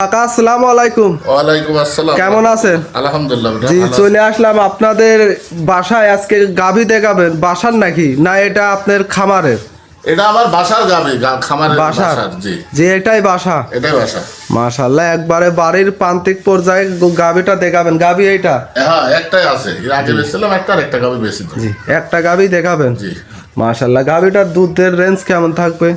কাকা আসসালামু আলাইকুম। ওয়ালাইকুম আসসালাম। কেমন আছেন? আলহামদুলিল্লাহ জি চলে আসলাম আপনাদের বাসায়। আজকে গাভী দেখাবেন। বাসার নাকি? না এটা আপনার খামারের? এটা আমার বাসার গাবি খামারের বাসার? বাসার জি। যে এটাই বাসা? এটাই বাসা। মাশাল্লাহ একবারে বাড়ির প্রান্তিক পর্যায়ে গাভীটা দেখাবেন। গাভী এইটা? হ্যাঁ একটাই আছে। আগে বেচছিলাম একটা আর একটা গাবি বেশি জি একটা গাভী দেখাবেন? জি। গাভীটার দুধের রেঞ্জ কেমন থাকবে?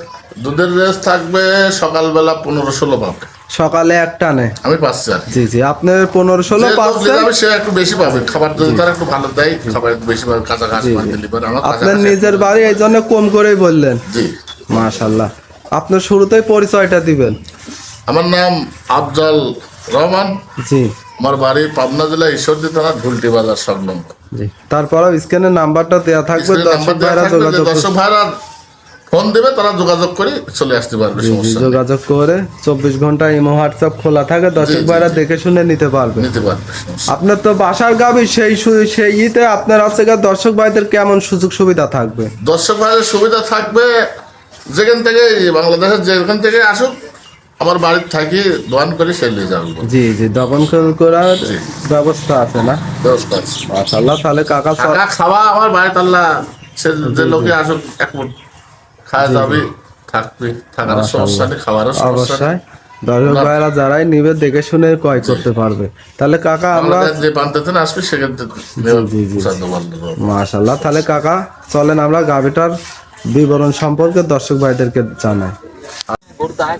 দুধের রেঞ্জ থাকবে সকালবেলা পনেরো ষোলো পাবে সকালে একটা নে। আমি পাচ্ছি আর জি জি আপনার পনেরো ষোলো পাচ্ছেন সে একটু বেশি পাবে। খাবার যদি তারা একটু ভালো দেয় খাবার একটু বেশি পাবে কাঁচা ঘাস কাঁচা আপনার নিজের বাড়ি এই জন্য কম করেই বললেন। জি। মাশাল্লাহ। আপনার শুরুতেই পরিচয়টা দিবেন। আমার নাম আফজল রহমান। জি। আমার বাড়ি পাবনা জেলা ঈশ্বরদী থানা ঢুলটি বাজার সংলগ্ন জি। তারপরেও স্ক্যানের নাম্বারটা দেওয়া থাকবে দর্শক ভাইরা যোগাযোগ দর্শক ভাইরা ফোন দেবে তারা যোগাযোগ করে চলে আসতে পারবে সমস্যা যোগাযোগ করে চব্বিশ ঘণ্টা ইমো হোয়াটসঅ্যাপ খোলা থাকে দর্শক ভাইরা দেখে শুনে নিতে পারবে। নিতে পারবে আপনার তো বাসার গাবি সেই সেই ইতে আপনার আছে দর্শক ভাইদের কেমন সুযোগ সুবিধা থাকবে? দর্শক ভাইদের সুবিধা থাকবে যেখান থেকে বাংলাদেশের যেখান থেকে আসুক আমার বাড়ির থাকি দোয়ান করে সে নিয়ে যাবে। জি জি দমন করার ব্যবস্থা আছে না? ব্যবস্থা আছে। মাশাল্লাহ তাহলে কাকা খাওয়া আমার বাড়িতে আল্লাহ সে যে লোকে আসুক এক খাওয়া যাবে থাকবে থাকার সমস্যা নেই খাওয়ারও সমস্যা। নেই অবশ্যই। দর্শক ভাইরা যারাই নিবে দেখে শুনে ক্রয় করতে পারবে। তাহলে কাকা আমরা যে প্রান্ত আসবে সেখান জি, জি। মাশাল্লাহ তাহলে কাকা চলেন আমরা গাভিটার বিবরণ সম্পর্কে দর্শক ভাইদেরকে জানাই।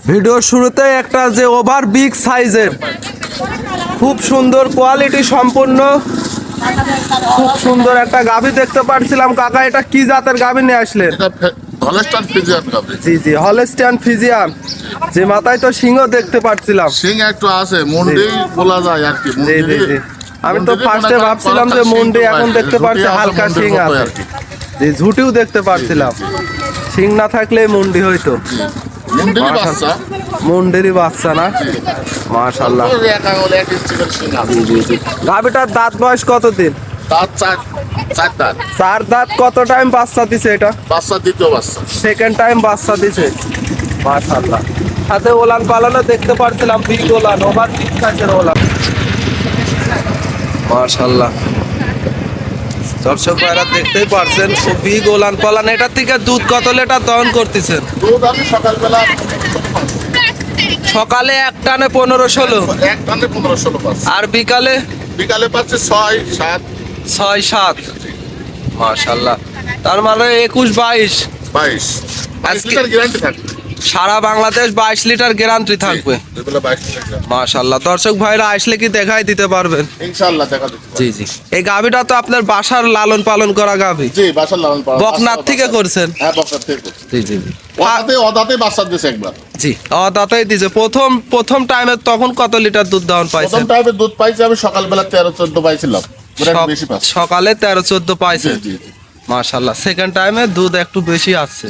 ভিডিওর শুরুতে একটা যে ওভার বিগ সাইজের খুব সুন্দর কোয়ালিটি সম্পূর্ণ খুব সুন্দর একটা গাভি দেখতে পাচ্ছিলাম কাকা এটা কি জাতের গাভি নিয়ে আসলেন? হলস্টাইন ফ্রিজিয়ান গাবে জি জি হলেস্টিয়ান ফিজিয়ান যে মাথায় তো সিংহ দেখতে পাচ্ছিলাম সিং একটু আছে মুন্ডি বলা যায় আর কি জি মুন্ডি জি জি। আমি তো ফার্স্টে ভাবছিলাম যে মুন্ডি এখন দেখতে পাচ্ছি হালকা সিং আছে। জি ঝুটিও দেখতে পাচ্ছিলাম সিং না থাকলে মুন্ডি হইতো। মুন্ডিরই বাচ্চা। মুন্ডিরই বাচ্চা না? আছে। গাভিটার দাঁত বয়স কতদিন? চার চার দাঁত। চার দাঁত কত টাইম বাচ্চা দিছে এটা? বাচ্চা দ্বিতীয় বাচ্চা। সেকেন্ড টাইম বাচ্চা দিছে। মাশাল্লাহ সাথে ওলান পালানো দেখতে পাচ্ছিলাম বিগ ওলান ওভার বিগ সাইজের ওলান। মাশাল্লাহ দর্শক ভাইরা দেখতেই পারছেন ও বিগ ওলান পালান এটার থেকে দুধ কত লিটার দহন করতেছেন? দুধ আমি সকালবেলা সকালে এক টানে পনেরো ষোলো। এক টানে পনেরো ষোলো আর বিকালে? বিকালে পাচ্ছে ছয় সাত। ছয় সাত। মাশাল্লাহ। তার মানে একুশ বাইশ। বাইশ। সারা বাংলাদেশ বাইশ লিটার গ্যারান্টি থাকবে। মাশাল্লাহ। দর্শক ভাইরা আসলে কি দেখাই দিতে পারবেন। জি জি। এই গাভিটা তো আপনার বাসার লালন পালন করা গাভি। বকনাথ থেকে করছেন? হ্যাঁ বকনাথ থেকে করছি। জি জি জি। অদাতে অদাতে বাচ্চা দিয়েছে একবার। জি ও দাতাই দিছে। প্রথম প্রথম টাইমে তখন কত লিটার দুধ দহন প্রথম টাইমে দুধ পাইছি আমি সকালবেলা তেরো চোদ্দ পাইছিলাম। সকালে তেরো চোদ্দ জি। মাশাল্লাহ। সেকেন্ড টাইমে দুধ একটু বেশি আসছে।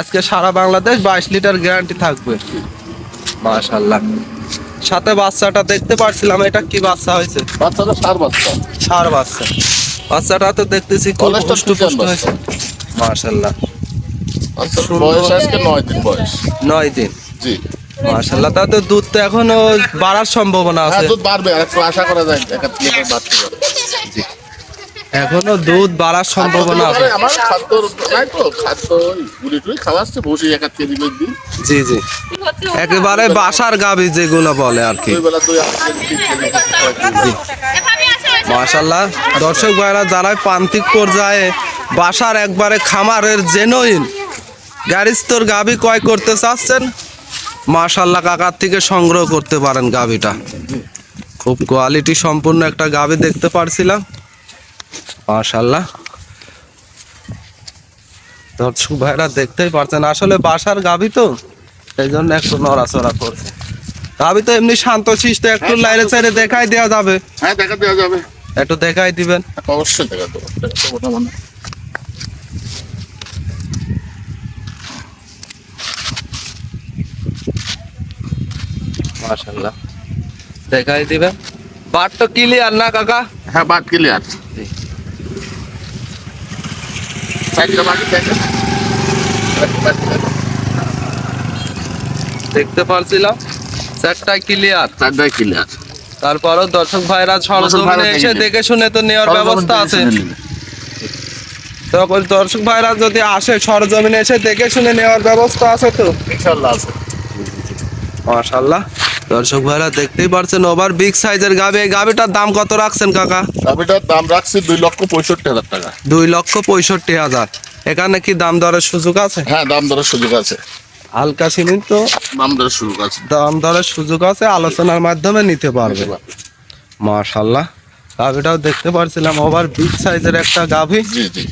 আজকে সারা বাংলাদেশ বাইশ লিটার গ্যারান্টি থাকবে। মাশাল্লাহ। সাথে বাচ্চাটা দেখতে পারছিলাম এটা কি বাচ্চা হয়েছে? বাচ্চাটা সার বাচ্চা। সার বাচ্চা। বাচ্চাটা তো দেখতেছি কলেজটা পুষ্ট হয়েছে। মাশাল্লাহ। বয়স আজকে নয় দিন বয়স। নয় দিন। জি। মাশাল্লাহ তাতে দুধ তো এখনও বাড়ার সম্ভাবনা হ্যাঁ আছে। দুধ বাড়বে আশা করা যায় একাত লিটার বাড়তে পারে। এখনও দুধ বাড়ার সম্ভাবনা আছে। আমার খাদ্য নাই তো খাদ্য ওই গুলি টুলি খাওয়াচ্ছে বসে কেজি করে দিই। জি জি। একেবারে বাসার গাবি যেগুলো বলে আর কি। দিই। মাশাল্লাহ। দর্শক ভাইরা যারা প্রান্তিক পর্যায়ে বাসার একবারে খামারের জেনুইন গ্যারিস্তর গাবি ক্রয় করতে চাচ্ছেন মাশাল্লাহ কাকার থেকে সংগ্রহ করতে পারেন গাবিটা খুব কোয়ালিটি সম্পূর্ণ একটা গাবি দেখতে পারছিলাম। মাশাল্লাহ দর্শক ভাইরা দেখতেই পারছেন আসলে বাসার গাবি তো সেই জন্য একটু নড়াচড়া করছে। গাবি তো এমনি শান্ত শিষ্ট একটু লাইনে সাইডে দেখাই দেওয়া যাবে। হ্যাঁ দেখা দেওয়া যাবে। একটু দেখাই দিবেন। অবশ্যই দেখা দেবো মাশাল্লাহ দেখাই দিবেন বাট তো ক্লিয়ার না কাকা? হ্যাঁ বাদ ক্লিয়ার দেখতে পারছিলাম ক্লিয়ার ক্লিয়ার তারপরও দর্শক ভাইরা সরজমিনে ভাইরা এসে দেখে দেখে শুনে তো নেওয়ার ব্যবস্থা আছে। তখন দর্শক ভাইরা যদি আসে সরজমিনে এসে দেখে শুনে নেওয়ার ব্যবস্থা আছে তো? ইনশাল্লাহ আছে। মাশাল্লাহ। দর্শক ভাইরা দেখতেই পারছেন ওভার বিগ সাইজের গাবি। এই গাবিটার দাম কত রাখছেন কাকা? গাভিটার দাম রাখছি দুই লক্ষ পঁয়ষট্টি হাজার টাকা। দুই লক্ষ পঁয়ষট্টি হাজার। এখানে কি দাম দরের সুযোগ আছে? হ্যাঁ দাম দরের সুযোগ আছে। হালকা সিনিন তো? দাম দরের সুযোগ আছে। দাম দরের সুযোগ আছে আলোচনার মাধ্যমে নিতে পারবে। মাশাল্লাহ গাভিটাও দেখতে পারছিলাম ওভার বিগ সাইজের একটা গাভি জি জি।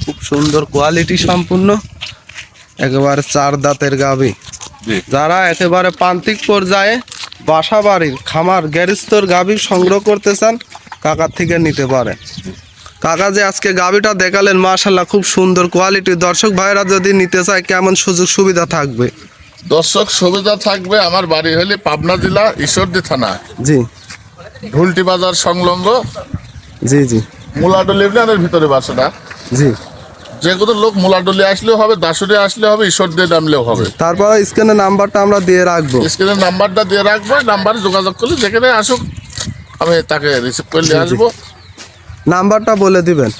খুব সুন্দর কোয়ালিটি সম্পূর্ণ। একেবারে চার দাঁতের গাভি যারা একেবারে প্রান্তিক পর্যায়ে বাসা বাড়ির খামার গ্যারিস্তর গাভি সংগ্রহ করতে চান কাকার থেকে নিতে পারে। কাকা যে আজকে গাভিটা দেখালেন মাশাল্লাহ খুব সুন্দর কোয়ালিটি দর্শক ভাইরা যদি নিতে চায় কেমন সুযোগ সুবিধা থাকবে? দর্শক সুবিধা থাকবে আমার বাড়ি হলে পাবনা জেলা ঈশ্বরদী থানা। জি। ঢুলটি বাজার সংলগ্ন। জি জি। মুলাডলি ইউনিয়নের ভিতরে বাসাটা। জি। যে কোনো লোক মুলাডলি আসলেও হবে দাসুরি আসলে হবে ঈশ্বর দিয়ে নামলেও হবে। তারপরে স্ক্রিনে নাম্বারটা আমরা দিয়ে রাখব। স্ক্রিনের নাম্বারটা দিয়ে রাখব নাম্বারে যোগাযোগ করলে যেখানে আসুক আমি তাকে রিসিভ করে নিয়ে আসব। নাম্বারটা বলে দিবেন।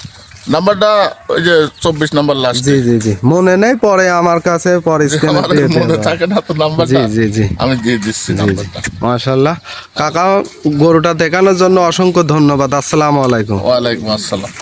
নাম্বারটা ওই যে চব্বিশ নাম্বার লাস্ট জি জি জি। মনে নেই পরে আমার কাছে পরে স্ক্রিনে মনে থাকে না তো নাম্বারটা। জি জি জি। আমি দিয়ে দিচ্ছি নাম্বারটা। কাকা গরুটা দেখানোর জন্য অসংখ্য ধন্যবাদ। আসসালামু আলাইকুম। ওয়ালাইকুম আসসালাম।